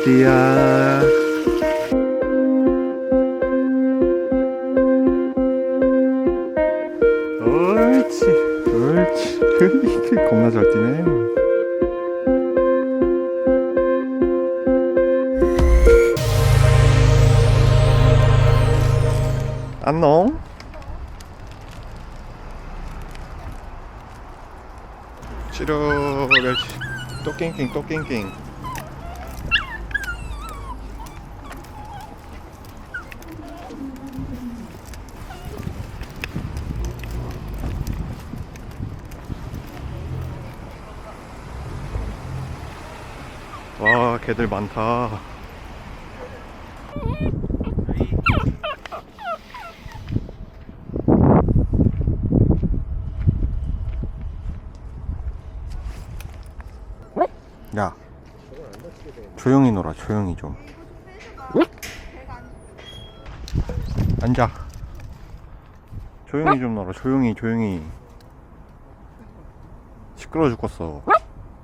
어디야? 옳지, 옳지. 겁나 잘 뛰네. 안녕. 치료를 또 낑낑 또 낑낑. 와, 개들 많다. 야, 조용히 놀아, 조용히 좀. 앉아. 조용히 좀 놀아, 조용히, 조용히. 시끄러워 죽겠어.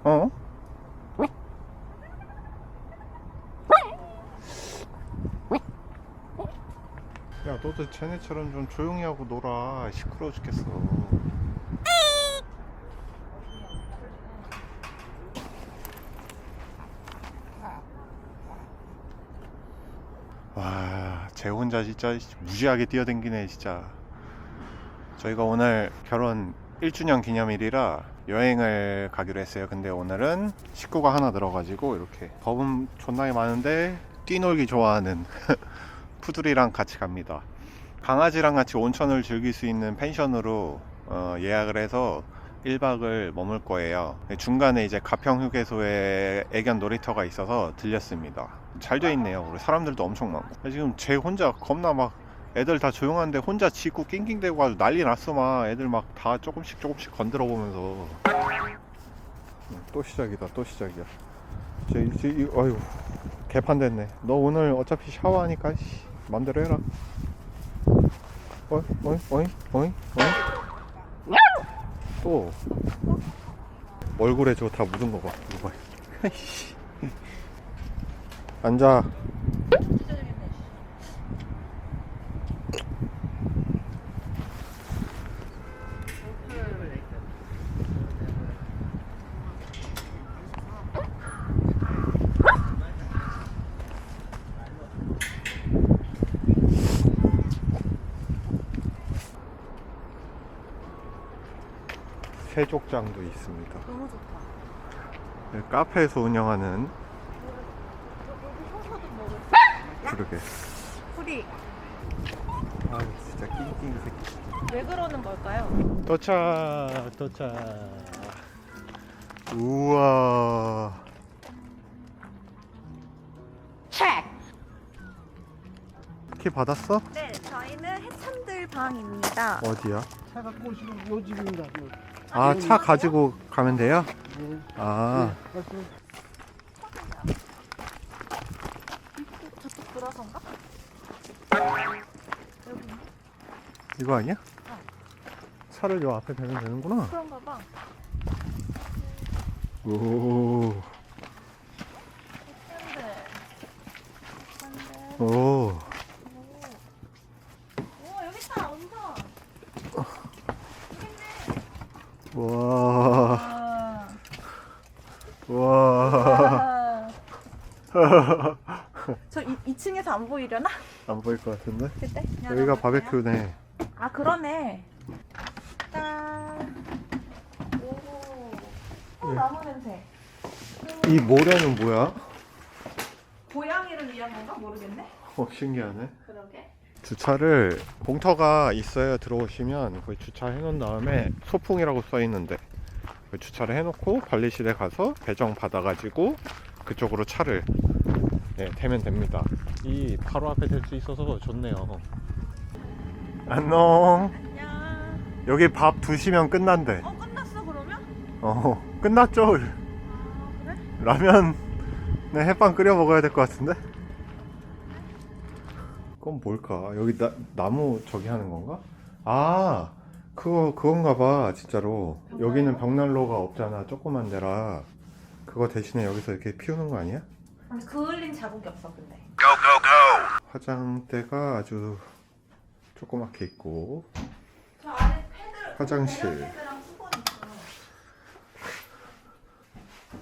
어? 야, 너도 쟤네처럼 좀 조용히 하고 놀아. 시끄러워 죽겠어. 와, 쟤 혼자 진짜 무지하게 뛰어댕기네, 진짜. 저희가 오늘 결혼 1주년 기념일이라 여행을 가기로 했어요. 근데 오늘은 식구가 하나 들어가지고 이렇게 겁은 존나게 많은데 뛰놀기 좋아하는 푸들이랑 같이 갑니다. 강아지랑 같이 온천을 즐길 수 있는 펜션으로 어, 예약을 해서 1박을 머물 거예요. 중간에 이제 가평 휴게소에 애견 놀이터가 있어서 들렸습니다. 잘 돼 있네요. 그리고 사람들도 엄청 많고. 지금 쟤 혼자 겁나 막 애들 다 조용한데 혼자 짖고 낑낑대고 아주 난리 났어 막 애들 막 다 조금씩 조금씩 건드려 보면서 또 시작이다 또 시작이야 쟤, 쟤, 이, 아유 개판 됐네 너 오늘 어차피 샤워하니까 씨, 맘대로 해라 어이 어이 어이 어이 어이. 또. 얼굴에 저거 다 묻은 거 봐 이거 봐. 앉아 세족장도 있습니다 너무 좋다. 네, 카페에서 운영하는 먹을 그러게 풀이 아 진짜 낑낑 새끼 왜 그러는 걸까요? 도착 도착 우와 책. 키 받았어? 네, 방입니다. 어디야? 차 갖고 오시면 요 집입니다. 요. 아 차 가지고 가면 돼요? 네. 아 말씀. 저쪽 들어선가? 여기 이거 아니야? 차를 요 앞에 대면 되는구나 그런가 봐. 오, 근데 근데 오. 오 여기 있다 온천. 와, 아. 와. 저 2, 2층에서 안 보이려나? 안 보일 것 같은데? 그때? 여기가 바베큐네. 아 그러네. 짠. 오. 어, 예. 나무 냄새. 이 모래는 뭐야? 고양이를 위한 건가 모르겠네. 어, 신기하네. 주차를 공터가 있어요. 들어오시면 그 주차해 놓은 다음에 소풍이라고 써 있는데 그 주차를 해놓고 관리실에 가서 배정 받아가지고 그쪽으로 차를 네, 대면 됩니다. 이 바로 앞에 될 수 있어서 좋네요. 안녕. 안녕. 여기 밥 드시면 끝난대. 어 끝났어 그러면? 어, 끝났죠. 아 그래? 라면, 네, 햇반 끓여 먹어야 될 것 같은데? 그건 뭘까? 여기 나, 나무 저기 하는 건가? 아, 그거, 그건가 봐, 진짜로. 여기는 벽난로가 없잖아, 조그만 데라. 그거 대신에 여기서 이렇게 피우는 거 아니야? 근데 그을린 자국이 없어 근데. 화장대가 아주 조그맣게 있고 저 안에 패드. 화장실. 배변 패드랑 수건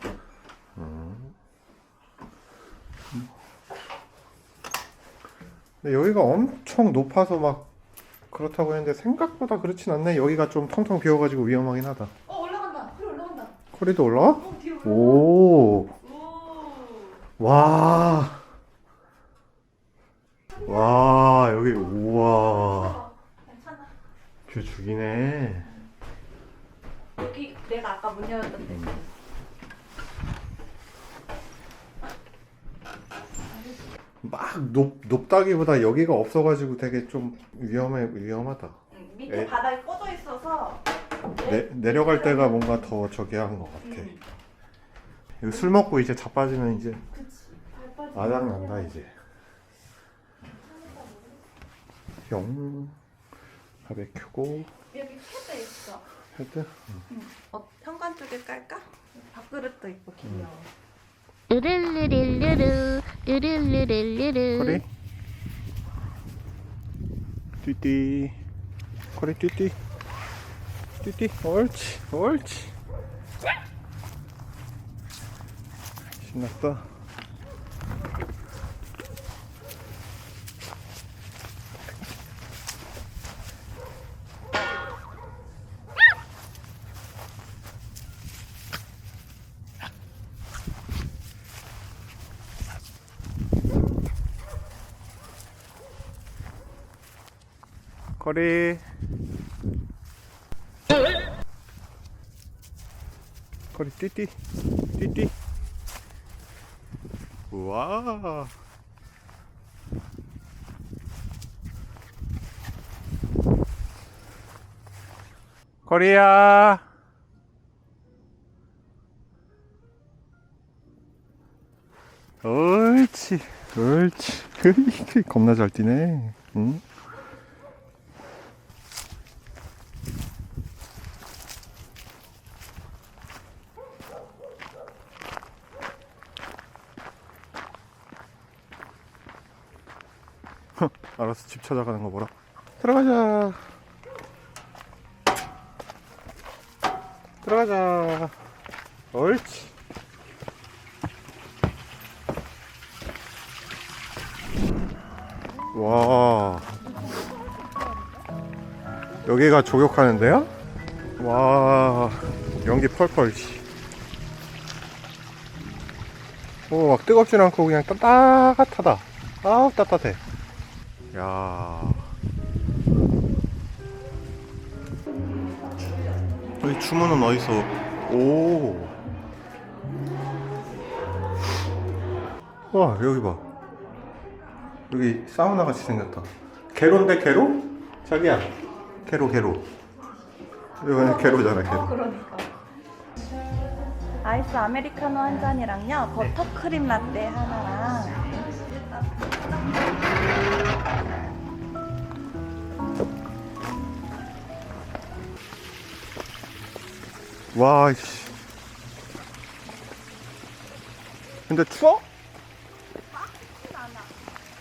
있어. 근데 여기가 엄청 높아서 막 그렇다고 했는데 생각보다 그렇진 않네 여기가 좀 텅텅 비어가지고 위험하긴 하다 어 올라간다. 그래 올라간다. 코리도 올라와? 어 뒤로. 올라간다. 오 오. 와. 와, 여기, 우와. 괜찮아. 뷰 죽이네. 여기 내가 아까 문 열었던 데. 막 높, 높다기보다 여기가 없어가지고 되게 좀 위험해, 위험하다. 응, 밑에 에. 바닥이 꺼져 있어서. 내, 내려갈 때가 뭔가 더 저기 한것 같아. 응. 여기 술 먹고 이제 자빠지면 이제 그치. 발 빠지. 아장 난다, 이제. 영. 바베큐고, 여기 패드 있어. 헤드. 어, 현관 쪽에 깔까? 밥그릇도 있고 귀여워. 으르르르르르 으르르르르르 코리. 띠띠. 코리 띠띠. 띠띠. 옳지. 옳지. 신났다. 코리. 코리 띠띠. 띠띠. 우와. 코리야. 옳지, 옳지. 겁나 잘 뛰네. 응? 알아서 집 찾아가는 거 보라. 들어가자. 들어가자. 옳지. 와. 여기가 조격하는데요? 와. 연기 펄펄. 씨. 오, 막 뜨겁진 않고 그냥 따- 따뜻하다. 아우, 따뜻해. 야. 여기 주문은 어디서? 오. 와 여기 봐. 여기 사우나 같이 생겼다. 게로인데 게로? 자기야. 게로 게로. 이거는 게로잖아 게로. 그러니까. 아이스 아메리카노 한 잔이랑요 버터크림 라떼 하나랑 와 씨. 근데 추워?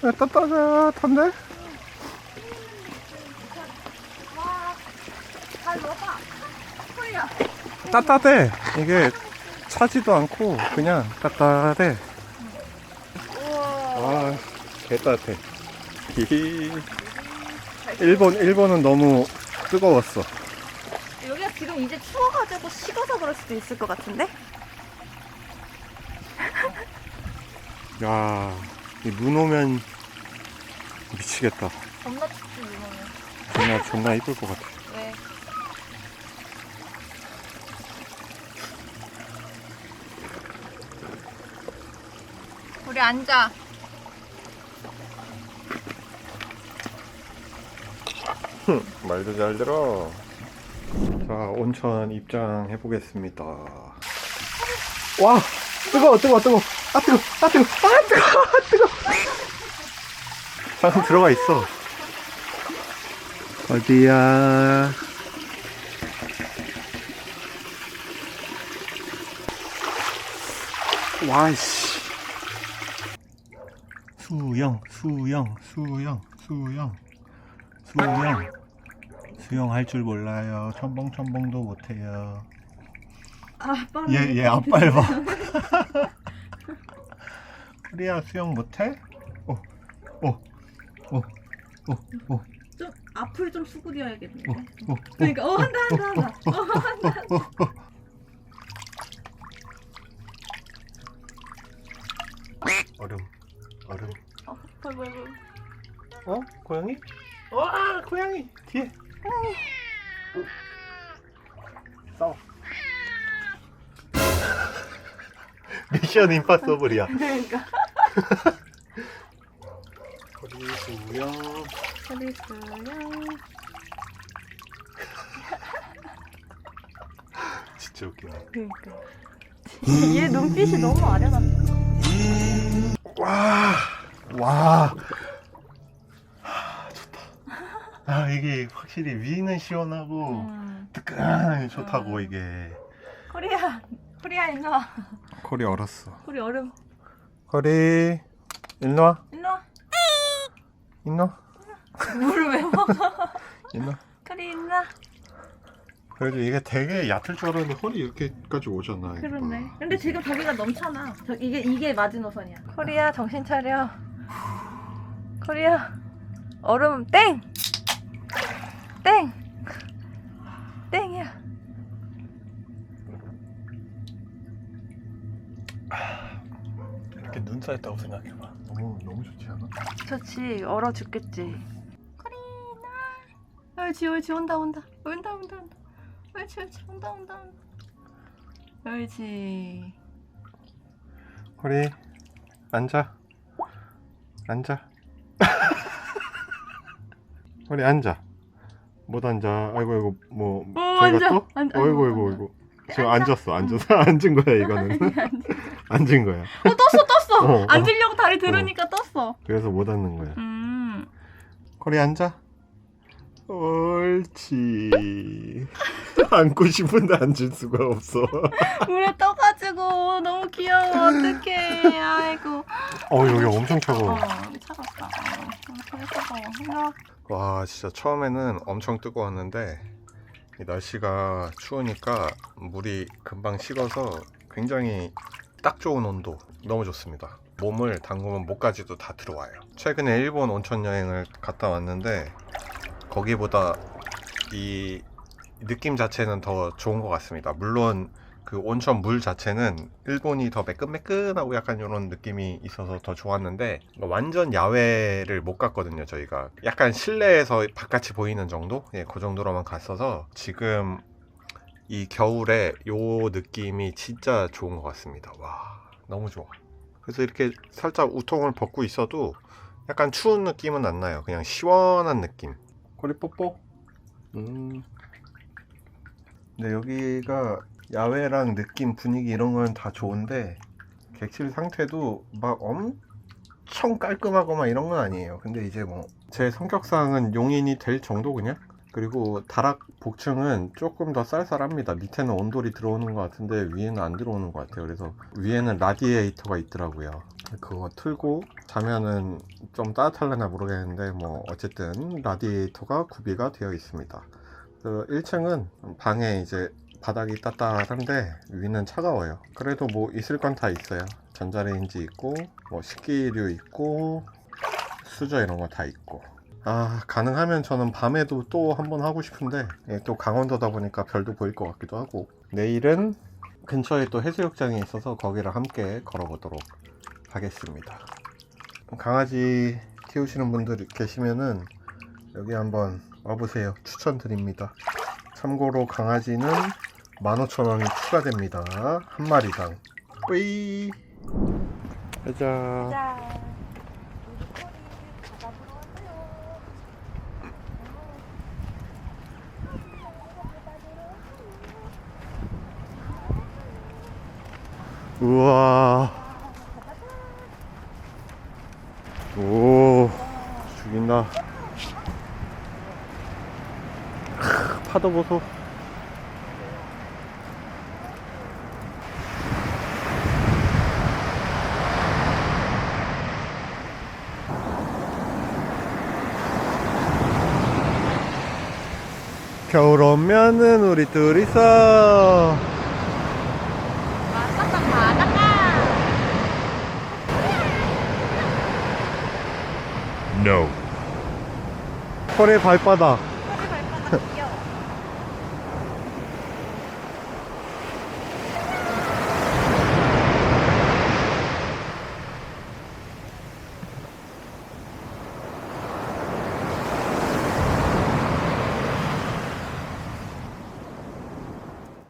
야, 따뜻한데? 따뜻해. 이게 차지도 않고 그냥 따뜻해. 아, 개 따뜻해. 히히. 일본, 일본은 너무 뜨거웠어. 이제 추워가지고 식어서 그럴 수도 있을 것 같은데? 야, 이 눈 오면 미치겠다. 겁나 춥지 이거는 정말 존나 이쁠 것 같아. 왜? 우리 앉아 말도 잘 들어. 자, 온천 입장해 보겠습니다. 와, 뜨거워, 뜨거워, 뜨거워. 아, 뜨거워, 아, 뜨거워, 아, 뜨거워, 아, 뜨거워. 사람 들어가 있어. 어디야? 와이씨. 수영, 수영, 수영, 수영, 수영. 수영 할 줄 몰라요. 첨벙첨벙도 못해요. 아, 빠르 얘, 얘 앞발 봐. 우리야 수영 못해? 오, 오, 오, 오, 오, 좀 앞을 좀 수그려야겠는데. 오, 오, 오. 그러니까 어 한다 한다 한다. 어, 한다. 얼음, 얼음. 어, 벌, 벌, 벌. 어? 고양이? 와, 고양이 뒤에. 오. 싸워. 미션 임파서블이야. 그러니까. 거리 수영. 그리고요. 진짜 웃겨. 그러니까. 얘 눈빛이 너무 아련하다. 와, 와. 아 이게 확실히 위는 시원하고 음. 뜨끈하니 좋다고 음. 이게. 코리아, 코리아 일로 와. 코리 얼었어. 우리 얼음. 코리 일로 와. 일로 와. 일로 와. 물을 왜 먹어? 일로 와. 코리 일로 와. 그래도 이게 되게 얕을 줄 알았는데 허리 이렇게까지 오잖아. 이거 그렇네. 봐. 근데 지금 저기가 넘잖아. 저 이게 이게 마지노선이야. 코리아 정신 차려. 코리아 얼음 땡. 땡. 땡이야. 이렇게 눈 쌓였다고 생각해봐. 너무 너무 좋지 않아? 좋지. 얼어 죽겠지. 코리나. 옳지 옳지 온다 온다. 온다 온다 온다. 옳지 옳지 온다 온다 온다. 옳지. 코리 앉아. 앉아. 코리 앉아. 못 앉아. 아이고 아이고 뭐 어, 저희가 앉아. 또? 앉- 아이고, 어이구 앉아. 어이구. 지금 앉았어. 앉아서 앉은 거야 이거는. 앉은 거야. 어 떴어 떴어. 어, 어. 앉으려고 다리 들으니까 떴어. 그래서 못 앉는 거야. 음. 코리 앉아. 옳지. 앉고 싶은데 앉을 수가 없어. 물에 떠가지고 너무 귀여워 어떡해 아이고 어 여기 엄청 어 차가워. 차갑다 어, 되게 차가워 일로 와. 와 진짜 처음에는 엄청 뜨거웠는데 이 날씨가 추우니까 물이 금방 식어서 굉장히 딱 좋은 온도 너무 좋습니다 몸을 담그면 목까지도 다 들어와요 최근에 일본 온천 여행을 갔다 왔는데 거기보다 이 느낌 자체는 더 좋은 것 같습니다 물론 그 온천 물 자체는 일본이 더 매끈매끈하고 약간 이런 느낌이 있어서 더 좋았는데 완전 야외를 못 갔거든요 저희가. 약간 실내에서 바깥이 보이는 정도? 예, 그 정도로만 갔어서 지금 이 겨울에 요 느낌이 진짜 좋은 것 같습니다. 와 너무 좋아. 그래서 이렇게 살짝 우통을 벗고 있어도 약간 추운 느낌은 안 나요. 그냥 시원한 느낌. 꼬리 뽀뽀? 음. 근데 여기가 야외랑 느낌 분위기 이런 건 다 좋은데 객실 상태도 막 엄청 깔끔하고 막 이런 건 아니에요. 근데 이제 뭐 제 성격상은 용인이 될 정도 그냥? 그리고 다락 복층은 조금 더 쌀쌀합니다. 밑에는 온돌이 들어오는 것 같은데 위에는 안 들어오는 것 같아요. 그래서 위에는 라디에이터가 있더라고요. 그거 틀고 자면은 좀 따뜻할려나 모르겠는데 뭐 어쨌든 라디에이터가 구비가 되어 있습니다. 그 1층은 방에 이제 바닥이 따뜻한데 위는 차가워요. 그래도 뭐 있을 건 다 있어요. 전자레인지 있고 뭐 식기류 있고 수저 이런 거 다 있고. 아 가능하면 저는 밤에도 또 한번 하고 싶은데 예, 또 강원도다 보니까 별도 보일 것 같기도 하고 내일은 근처에 또 해수욕장이 있어서 거기를 함께 걸어보도록 하겠습니다. 강아지 키우시는 분들 계시면은 여기 한번 와보세요. 추천드립니다. 참고로 강아지는 15,000원이 추가됩니다. 한 마리당. 뿌이. 가자. 자 우와. 오, 죽인다. 크, 파도 보소. 겨울 오면은 우리 둘이서 바닷가. No. 콜의 발바닥